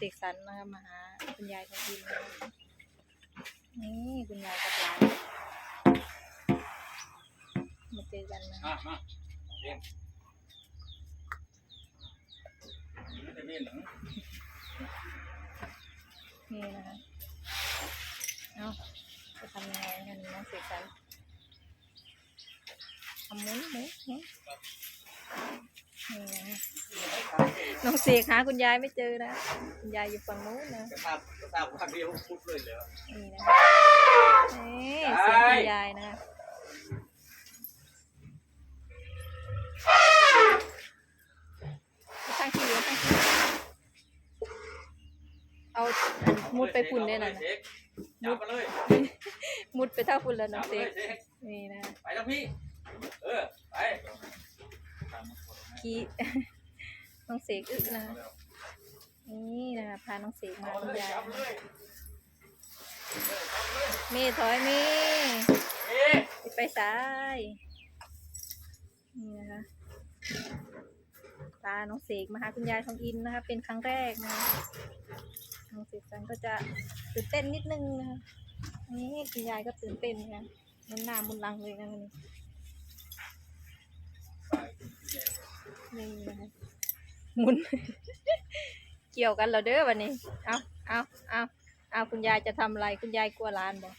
สกสรรนะคะมาหาคุณยายของอินนะคะนี่คุณยายกับหลานมาเจอกันนะมามาเรียนไม่ได้เรียนหนังนี่นะคะเอาจะทำยังไงกันน้องเสกสรรทำหมุนหมุนหมุนนี่นะ น้องเสกหาคุณยายไม่เจอนะ คุณยายอยู่ฝั่งนู้นนะกระทาบกระทาบวันเดียวพุดเลยเหรอนี่นะนี่เสียงคุณยายนะตั้งที่เดียวตั้งที่เอาอันมุดไปฝุ่นได้หน่อยนะจับมาเลยมุดไปเท่าฝุ่นแล้วน้จัอบงมาเสเลยกเซ็กนี่นะ ไปแล้วพี่ เออ ไปขี้ น้องเสกอึนะนี่นะคะพาน้องเสกมาคุณยายมย์ถอยมย์เอ๊ะไปซ้ายนี่นะคะตาน้องเสกมาหาคุณยายทองอินนะคะ เป็นครั้งแรกนะคะน้องเสกสันก็จะตื่นเต้นนิดนึงนะคะนี่คุณยายก็ตื่นเต้นนะคะมันหน้ามุนลังเลยนะนี่นี่นะคะ หมุน เกี่ยวกันเราเด้อวันนี้ เอาเอาเอาเอาคุณยายจะทำอะไร คุณยายกลัวหลานบอก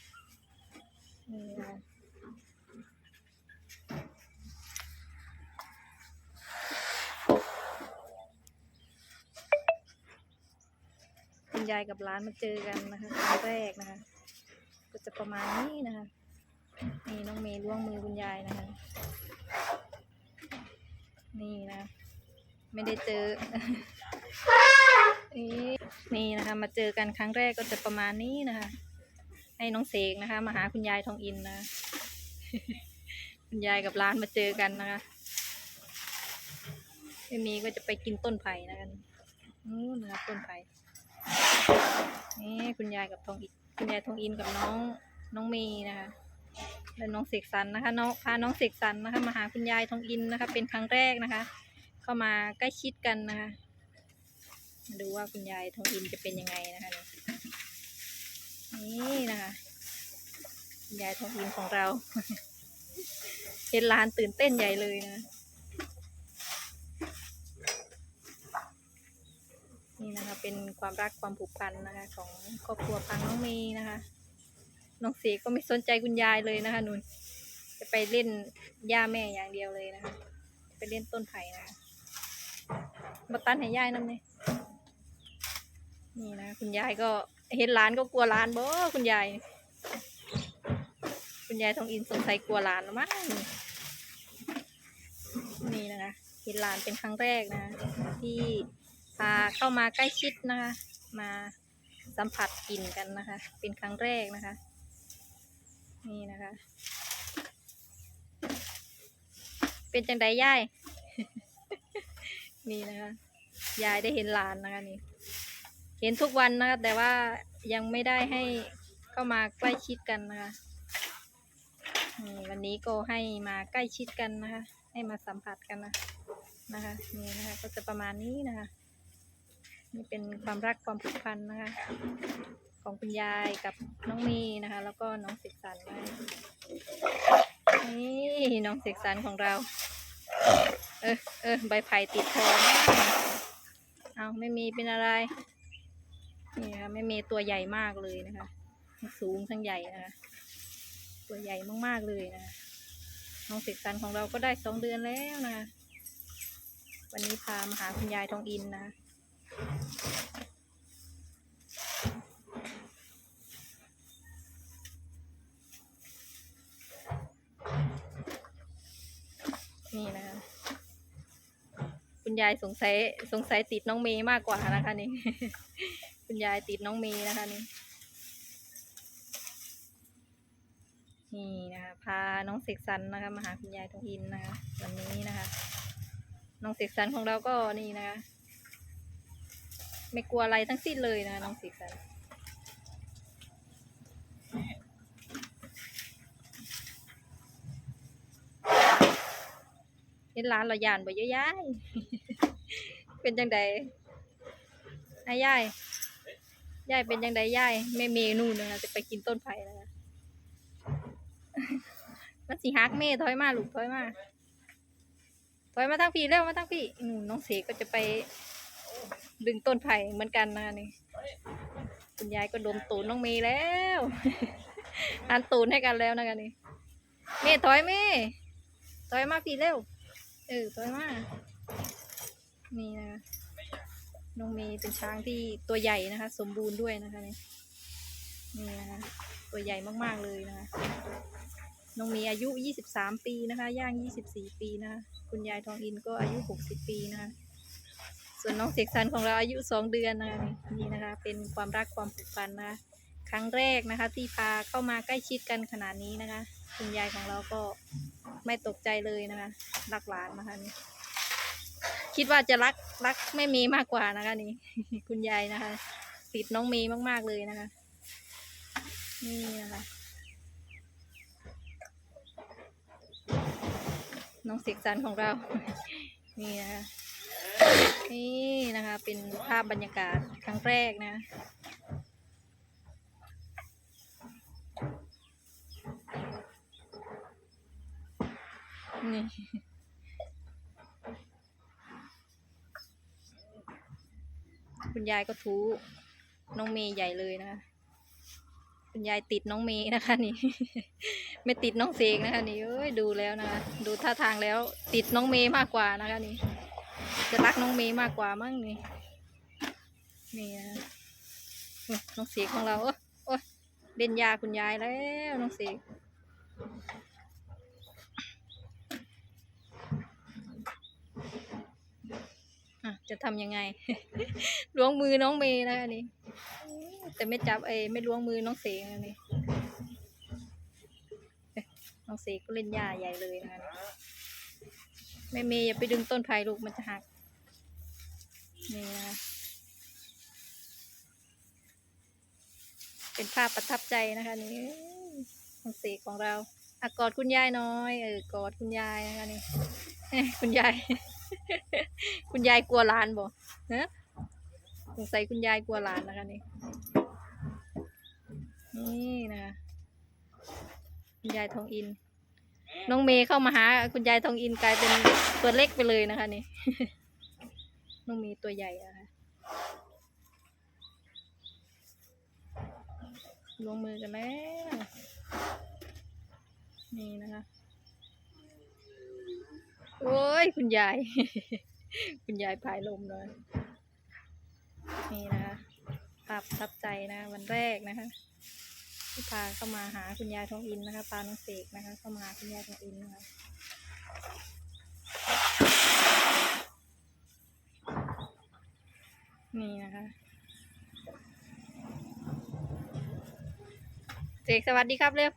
คุณยายกับร้านมาเจอกันนะคะครั้งแรกนะคะ ก็จะประมาณนี้นะคะนี่น้องเมย์ล้วงมือคุณยายนะคะ นี่นะ ไม่ได้เจอ นี่นี่นะคะ มาเจอกันครั้งแรกก็จะประมาณนี้นะคะ ให้น้องเสกนะคะ มาหาคุณยายทองอินนะ คุณยายกับร้านมาเจอกันนะคะไม่มีก็จะไปกินต้นไผ่นะคะนู่นนะคะต้นไผ่นี่คุณยายกับทองอินคุณยายทองอินกับน้องน้องเมย์นะคะและน้องเสกสรรนะคะน้องพาน้องเสกสรรนะคะมาหาคุณยายทองอินนะคะ เป็นครั้งแรกนะคะ เข้ามาใกล้ชิดกันนะคะมาดูว่าคุณยายทองอินจะเป็นยังไงนะคะนี่นะคะคุณยายทองอินของเรา เห็นลานตื่นเต้นใหญ่เลยนะนี่นะคะเป็นความรักความผูกพันนะคะ ของครอบครัวพังน้องเมย์นะคะน้องเสกก็ไม่สนใจคุณยายเลยนะคะนุ่นจะไปเล่นย่าแม่อย่างเดียวเลยนะคะไปเล่นต้นไผ่นะคะ มาตันให้ยายน้ำนี่นี่นะคุณยายก็เห็นหลานก็กลัวหลานบ่คุณยาย คุณยายทองอินสงสัยกลัวหลานหรือมั้งนี่นะคะเห็นหลานเป็นครั้งแรกนะ ที่พาเข้ามาใกล้ชิดนะคะ มาสัมผัสกลิ่นกันนะคะ เป็นครั้งแรกนะคะ นี่นะคะ เป็นจังไดยาย นี่นะคะยายได้เห็นหลานนะคะนี่เห็นทุกวันนะคะแต่ว่ายังไม่ได้ให้เข้ามาใกล้ชิดกันนะคะนี่วันนี้ก็ให้มาใกล้ชิดกันนะคะ ให้มาสัมผัสกันนะนะคะนี่นะคะก็จะประมาณนี้นะคะนี่เป็นความรักความผูกพันนะคะ ของคุณยายกับน้องเมีนะคะ แล้วก็น้องเสกสรรนะคะนี่น้องเสกสรรของเรา ออเออใบไผ่ติดคอมากเอาไม่มีเป็นอะไร นี่ค่ะไม่มีตัวใหญ่มากเลยนะคะสูงทั้งใหญ่นะคะตัวใหญ่มากๆเลยนะน้องเสกสรรของเราก็ได้สองเดือนแล้วนะคะวันนี้พามาหาคุณยายทองอินนะคะ นี่นะคะ คุณ ยายสงสัยสงสัยติดน้องเมย์มากกว่านะคะนี่ คุณยายติดน้องเมย์นะคะนี่นี่นะคะพาน้องเสกสรรนะคะมาหาคุณยายทองอินนะคะวันนี้นะคะ น้องเสกสรรของเราก็นี่นะคะ ไม่กลัวอะไรทั้งสิ้นเลยนะคะน้องเสกสรร เห็นร้านเรายานบ่เยอะยายเป็นจังใดนายยายยายเป็นยังไงยายแม่เมนู่นนะคะจะไปกินต้นไผ่นะมันสิฮักเมถอยมาลูกถอยมาถอยมาทั้งพี่เร็วมาทั้งพี่น้องเสกก็จะไปดึงต้นไผ่เหมือนกันนะนี่คุณยายก็ดมตูนน้องเมย์แล้วอันตูนให้กันแล้วนะคะนี่เมย์ถอยเมย์ถอยมาพี่เร็ว เออถอยมานี่นะคะน้องเมย์เป็นช้างที่ตัวใหญ่นะคะ สมบูรณ์ด้วยนะคะนี่นี่นะคะตัวใหญ่มากๆเลยนะคะน้องมีอายุ 23 ปีนะคะ ย่าง 24 ปีนะคะคุณยายทองอินก็อายุ 60 ปีนะคะส่วนน้องเสกสรรของเราอายุ 2 เดือนนะคะนี่นี่นะคะ เป็นความรักความผูกพันนะคะ ครั้งแรกนะคะ ที่พาเข้ามาใกล้ชิดกันขนาดนี้นะคะ คุณยายของเราก็ไม่ตกใจเลยนะคะรักหลานนะคะนี่คิดว่าจะรักรักแม่มย์มากกว่านะคะนี่ คุณยายนะคะติดน้องเมย์มากๆเลยนะคะ นี่นะคะน้องเสกสรรของเรา นี่นะคะนี่นะคะ เป็นภาพบรรยากาศครั้งแรกนะ นี่คุณยายก็ทูน้องเมย์ใหญ่เลยนะคะคุณยายติดน้องเมย์นะคะ นี่ ไม่ติดน้องเสกนะคะ นี่เอ้ยดูแล้วนะคะดูท่าทางแล้วติดน้องเมย์มากกว่านะคะ นี่ จะรักน้องเมย์มากกว่ามั้งนี่นี่นะน้องเสกของเราโอ้โอ้ยเล่นยาคุณยายแล้วน้องเสก จะทำยังไง ล้วงมือน้องเมย์นะคะนี่แต่ไม่จับเอไม่ล้วงมือน้องเสกนะนี่น้องเสกก็เล่นหญ้าใหญ่เลยนะคะแม่เมย์อย่าไปดึงต้นไผ่ลูกมันจะหักนี่นะเป็นภาพประทับใจนะคะนี่น้องเสกของเราอะกอดคุณยายน้อยเออกอดคุณยายนะคะนี่เอ้ยคุณยาย คุณยายกลัวหลานบ่ฮะสงสัยคุณยายกลัวหลานนะคะนี่ นี่นะคะคุณยายทองอิน น้องเมย์เข้ามาหา คุณยายทองอินกลายเป็นตัวเล็กไปเลยนะคะนี่ น้องเมย์ตัวใหญ่นะคะลงมือกันแล้ว นี่นะคะ โอ้ย คุณยาย คุณยายพายลมเลยนี่นะคะประทับใจนะวันแรกนะคะที่พาเข้ามาหาคุณยายทองอินนะคะพาน้องเสกนะคะเข้ามาหาคุณยายทองอินนะคะนี่นะคะเสกสวัสดีครับเร็ว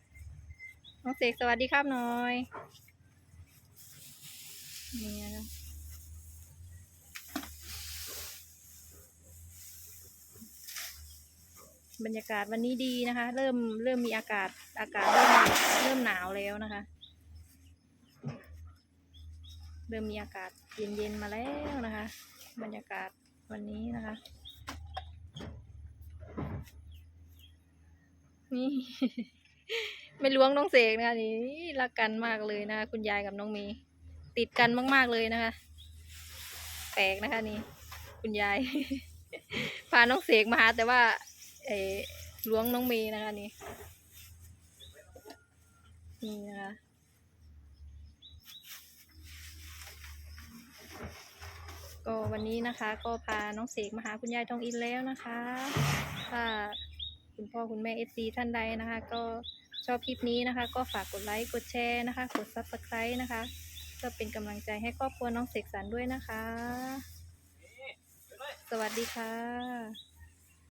น้องเสกสวัสดีครับหน่อย นี่นะบรรยากาศวันนี้ดีนะคะ เริ่มเริ่มมีอากาศอากาศเริ่มเริ่มหนาวแล้วนะคะ เริ่มมีอากาศเย็นๆมาแล้วนะคะ บรรยากาศวันนี้นะคะนี่ ไม่ล้วงน้องเสกนะคะนี่รักกันมากเลยนะคะคุณยายกับน้องมี ติดกันมาก ๆ เลยนะคะ แปลกนะคะนี่ คุณยาย พาน้องเสกมาหาแต่ว่าเออล้วงน้องเมย์นะคะนี่นี่นะคะก็วันนี้นะคะ ก็พาน้องเสกมาหาคุณยายทองอินแล้วนะคะ ถ้าคุณพ่อคุณแม่เอซีท่านใดนะคะ ก็ชอบคลิปนี้นะคะ ก็ฝากกดไลค์กดแชร์นะคะ กดซับสไครต์นะคะ ก็เป็นกำลังใจให้ครอบครัวน้องเสกสรรด้วยนะคะ สวัสดีค่ะ